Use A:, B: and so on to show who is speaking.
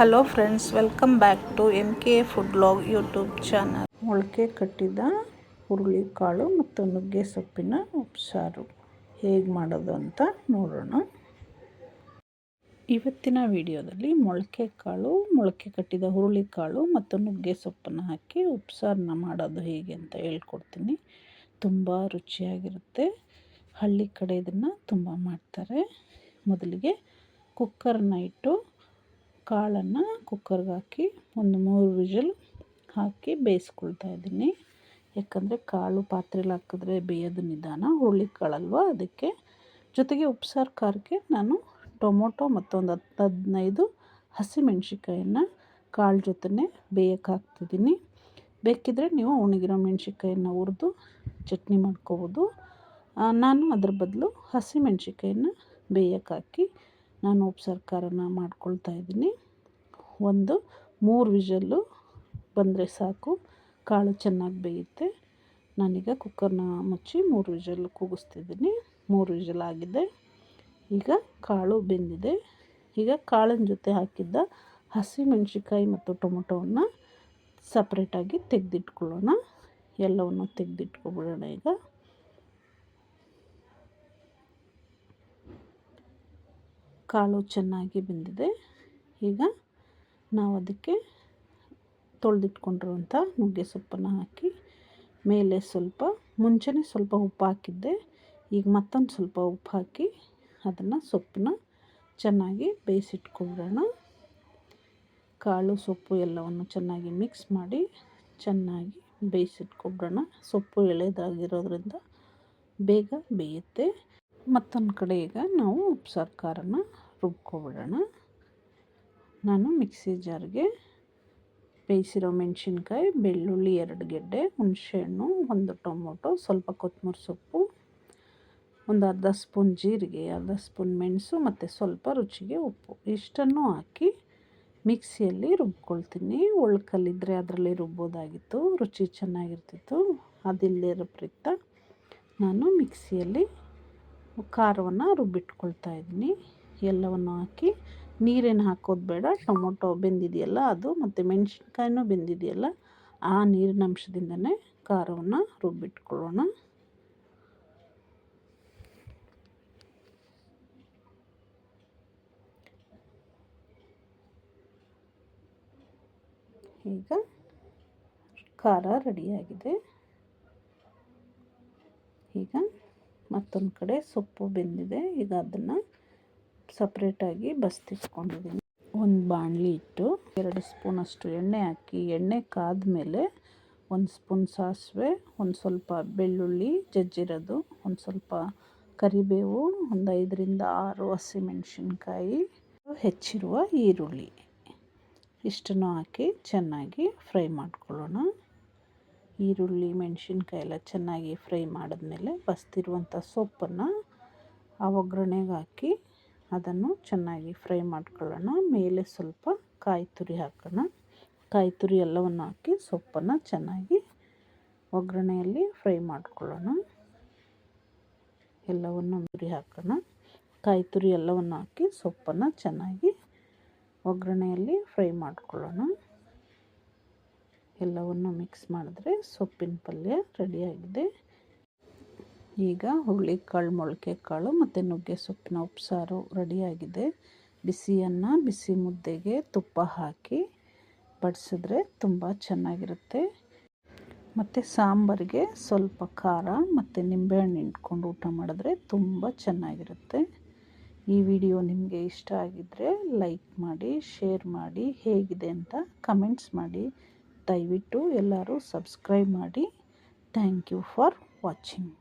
A: Hello friends welcome back to M K food blog YouTube channel ಮೊಳಕೆ ಕಟ್ಟಿದ ಹುರುಳಿಕಾಳು ಮತ್ತು ನುಗ್ಗೆ ಸೊಪ್ಪಿನ ಉಪ್ಸಾರು. ಹೇಗೆ ಮಾಡೋದು ಅಂತ ನೋಡೋಣ. ಇವತ್ತಿನ ವಿಡಿಯೋದಲ್ಲಿ ಮೊಳಕೆ ಕಾಳು ಮೊಳಕೆ ಕಟ್ಟಿದ ಹುರುಳಿಕಾಳು ಮತ್ತು ನುಗ್ಗೆ ಸೊಪ್ಪನ್ನು ಹಾಕಿ ಉಪ್ಸಾರನ್ನ ಮಾಡೋದು ಹೇಗೆ ಅಂತ ಹೇಳ್ಕೊಡ್ತೀನಿ. ತುಂಬ ರುಚಿಯಾಗಿರುತ್ತೆ. ಹಳ್ಳಿ ಕಡೆ ಇದನ್ನು ತುಂಬ ಮಾಡ್ತಾರೆ. ಮೊದಲಿಗೆ ಕುಕ್ಕರ್ನ ಇಟ್ಟು ಕಾಳನ್ನು ಕುಕ್ಕರ್ಗೆ ಹಾಕಿ ಒಂದು ಮೂರು ವಿಷಲ್ ಹಾಕಿ ಬೇಯಿಸ್ಕೊಳ್ತಾ ಇದ್ದೀನಿ. ಯಾಕಂದರೆ ಕಾಳು ಪಾತ್ರೆಲಿ ಹಾಕಿದ್ರೆ ಬೇಯೋದು ನಿಧಾನ ಹುರುಳಿ ಕಾಳಲ್ವ ಅದಕ್ಕೆ ಜೊತೆಗೆ ಉಪ್ಸಾರು, ಖಾರಕ್ಕೆ ನಾನು ಟೊಮೊಟೊ ಮತ್ತೊಂದು ಹತ್ತು ಹದಿನೈದು ಹಸಿಮೆಣ್ಸಿಕಾಯನ್ನು ಕಾಳು ಜೊತೆ ಬೇಯಕ್ಕೆ ಹಾಕ್ತಿದ್ದೀನಿ. ಬೇಕಿದ್ರೆ ನೀವು ಒಣಗಿರೋ ಮೆಣಸಿಕಾಯನ್ನ ಹುರಿದು ಚಟ್ನಿ ಮಾಡ್ಕೋಬೋದು. ನಾನು ಅದ್ರ ಬದಲು ಹಸಿಮೆಣ್ಸಿಕಾಯನ್ನು ಬೇಯಕ್ಕೆ ಹಾಕಿ ನಾನು ಉಪ್ಸರ್ಕಾರನ ಮಾಡ್ಕೊಳ್ತಾ ಇದ್ದೀನಿ. ಒಂದು, ಮೂರು ವಿಷಲ್ಲು ಬಂದರೆ ಸಾಕು. ಕಾಳು ಚೆನ್ನಾಗಿ ಬೇಯುತ್ತೆ. ನಾನೀಗ ಕುಕ್ಕರ್ನ ಮುಚ್ಚಿ ಮೂರು ವಿಷಲ್ ಕೂಗಿಸ್ತಿದ್ದೀನಿ. ಮೂರು ವಿಷಲ್ ಆಗಿದೆ. ಈಗ ಕಾಳು ಬೆಂದಿದೆ. ಈಗ ಕಾಳಿನ ಜೊತೆ ಹಾಕಿದ್ದ ಹಸಿಮೆಣ್ಸಿಕಾಯಿ ಮತ್ತು ಟೊಮೊಟೊವನ್ನು ಸಪ್ರೇಟಾಗಿ ತೆಗೆದಿಟ್ಕೊಳ್ಳೋಣ. ಎಲ್ಲವನ್ನು ತೆಗೆದಿಟ್ಕೊಬಿಡೋಣ ಈಗ. ಕಾಳು ಚೆನ್ನಾಗಿ ಬೆಂದಿದೆ. ಈಗ ನಾವು ಅದಕ್ಕೆ ತೊಳೆದಿಟ್ಕೊಂಡಿರುವಂಥ ನುಗ್ಗೆ ಸೊಪ್ಪನ್ನು ಹಾಕಿ, ಮೇಲೆ ಸ್ವಲ್ಪ, ಮುಂಚೆನೇ ಸ್ವಲ್ಪ ಉಪ್ಪು ಹಾಕಿದ್ದೆ. ಈಗ ಮತ್ತೊಂದು ಸ್ವಲ್ಪ ಉಪ್ಪು ಹಾಕಿ ಅದನ್ನು ಸೊಪ್ಪನ್ನ ಚೆನ್ನಾಗಿ ಬೇಯಿಸಿಟ್ಕೊಳ್ಳೋಣ. ಕಾಳು, ಸೊಪ್ಪು ಎಲ್ಲವನ್ನು ಚೆನ್ನಾಗಿ ಮಿಕ್ಸ್ ಮಾಡಿ ಚೆನ್ನಾಗಿ ಬೇಯಿಸಿಟ್ಕೊಬಿಡೋಣ. ಸೊಪ್ಪು ಎಳೆದಾಗಿರೋದ್ರಿಂದ ಬೇಗ ಬೇಯುತ್ತೆ. ಮತ್ತೊಂದು ಕಡೆ ಈಗ ನಾವು ಉಪ್ಸಾರು ಖಾರನ ರುಬ್ಕೊಬಿಡೋಣ. ನಾನು ಮಿಕ್ಸಿ ಜಾರ್ಗೆ ಬೇಯಿಸಿರೋ ಮೆಣಸಿನ್ಕಾಯಿ, ಬೆಳ್ಳುಳ್ಳಿ ಎರಡು ಗೆಡ್ಡೆ, ಹುಣಸೆಹಣ್ಣು, ಒಂದು ಟೊಮೊಟೊ, ಸ್ವಲ್ಪ ಕೊತ್ತಂಬರಿ ಸೊಪ್ಪು, ಒಂದು ಅರ್ಧ ಸ್ಪೂನ್ ಜೀರಿಗೆ, ಅರ್ಧ ಸ್ಪೂನ್ ಮೆಣಸು ಮತ್ತು ಸ್ವಲ್ಪ ರುಚಿಗೆ ಉಪ್ಪು. ಇಷ್ಟನ್ನು ಹಾಕಿ ಮಿಕ್ಸಿಯಲ್ಲಿ ರುಬ್ಕೊಳ್ತೀನಿ. ಒಳ್ಕಲ್ಲಿದ್ದರೆ ಅದರಲ್ಲಿ ರುಬ್ಬೋದಾಗಿತ್ತು, ರುಚಿ ಚೆನ್ನಾಗಿರ್ತಿತ್ತು. ಅದಿಲ್ಲದೇ ಇರೋ ಪ್ರೀತ ನಾನು ಮಿಕ್ಸಿಯಲ್ಲಿ ಖಾರವನ್ನು ರುಬ್ಬಿಟ್ಕೊಳ್ತಾ ಇದ್ದೀನಿ. ಎಲ್ಲವನ್ನು ಹಾಕಿ ನೀರೇನು ಹಾಕೋದು ಬೇಡ, ಟೊಮೊಟೊ ಬೆಂದಿದೆಯಲ್ಲ ಅದು ಮತ್ತು ಮೆಣಸಿನ್ಕಾಯಿನೂ ಬೆಂದಿದೆಯಲ್ಲ ಆ ನೀರಿನ ಅಂಶದಿಂದನೇ ಖಾರವನ್ನು ರುಬ್ಬಿಟ್ಕೊಳ್ಳೋಣ. ಈಗ ಖಾರ ರೆಡಿಯಾಗಿದೆ. ಈಗ ಮತ್ತೊಂದು ಕಡೆ ಸೊಪ್ಪು ಬೆಂದಿದೆ. ಈಗ ಅದನ್ನು ಸಪ್ರೇಟಾಗಿ ಬಸ್ತಿಟ್ಕೊಂಡಿದ್ದೀನಿ ಒಂದು ಬಾಣಲಿ ಇಟ್ಟು ಎರಡು ಸ್ಪೂನಷ್ಟು ಎಣ್ಣೆ ಹಾಕಿ, ಎಣ್ಣೆ ಕಾದ ಮೇಲೆ ಒಂದು ಸ್ಪೂನ್ ಸಾಸಿವೆ, ಒಂದು ಸ್ವಲ್ಪ ಬೆಳ್ಳುಳ್ಳಿ, ಜಜ್ಜಿರೋದು, ಒಂದು ಸ್ವಲ್ಪ ಕರಿಬೇವು, ಒಂದು ಐದರಿಂದ ಆರು ಹಸಿಮೆಣಸಿನ್ಕಾಯಿ ಹೆಚ್ಚಿರುವ ಈರುಳ್ಳಿ. ಇಷ್ಟನ್ನು ಹಾಕಿ ಚೆನ್ನಾಗಿ ಫ್ರೈ ಮಾಡ್ಕೊಳ್ಳೋಣ. ಈರುಳ್ಳಿ ಮೆಣಸಿನ್ಕಾಯಿ ಎಲ್ಲ ಚೆನ್ನಾಗಿ ಫ್ರೈ ಮಾಡಿದ್ಮೇಲೆ ಬಸ್ತಿರುವಂಥ ಸೊಪ್ಪನ್ನು ಆ ಒಗ್ಗರಣೆಗೆ ಹಾಕಿ ಅದನ್ನು ಚೆನ್ನಾಗಿ ಫ್ರೈ ಮಾಡ್ಕೊಳ್ಳೋಣ. ಮೇಲೆ ಸ್ವಲ್ಪ ಕಾಯಿ ತುರಿ ಹಾಕೋಣ. ಕಾಯಿ ತುರಿ ಎಲ್ಲವನ್ನು ಹಾಕಿ ಸೊಪ್ಪನ್ನು ಚೆನ್ನಾಗಿ ಒಗ್ಗರಣೆಯಲ್ಲಿ ಫ್ರೈ ಮಾಡ್ಕೊಳ್ಳೋಣ. ಎಲ್ಲವನ್ನು ತುರಿ ಹಾಕೋಣ. ಕಾಯಿ ತುರಿ ಎಲ್ಲವನ್ನು ಹಾಕಿ ಸೊಪ್ಪನ್ನು ಚೆನ್ನಾಗಿ ಒಗ್ಗರಣೆಯಲ್ಲಿ ಫ್ರೈ ಮಾಡ್ಕೊಳ್ಳೋಣ. ಎಲ್ಲವನ್ನು ಮಿಕ್ಸ್ ಮಾಡಿದ್ರೆ ಸೊಪ್ಪಿನ ಪಲ್ಯ ರೆಡಿಯಾಗಿದೆ. ಈಗ ಹುರುಳಿಕಾಳು ಮೊಳಕೆ ಕಾಳು ಮತ್ತು ನುಗ್ಗೆ ಸೊಪ್ಪಿನ ಉಪ್ಸಾರು ರೆಡಿಯಾಗಿದೆ. ಬಿಸಿಯನ್ನು ಬಿಸಿ ಮುದ್ದೆಗೆ ತುಪ್ಪ ಹಾಕಿ ಬಡಿಸಿದ್ರೆ ತುಂಬ ಚೆನ್ನಾಗಿರುತ್ತೆ. ಮತ್ತು ಸಾಂಬಾರಿಗೆ ಸ್ವಲ್ಪ ಖಾರ ಮತ್ತು ನಿಂಬೆಹಣ್ಣು ಹಿಂಡ್ಕೊಂಡು ಊಟ ಮಾಡಿದ್ರೆ ತುಂಬ ಚೆನ್ನಾಗಿರುತ್ತೆ. ಈ ವಿಡಿಯೋ ನಿಮಗೆ ಇಷ್ಟ ಆಗಿದ್ದರೆ ಲೈಕ್ ಮಾಡಿ, ಶೇರ್ ಮಾಡಿ, ಹೇಗಿದೆ ಅಂತ ಕಮೆಂಟ್ಸ್ ಮಾಡಿ. ದಯವಿಟ್ಟು ಎಲ್ಲರೂ ಸಬ್ಸ್ಕ್ರೈಬ್ ಮಾಡಿ. Thank you for watching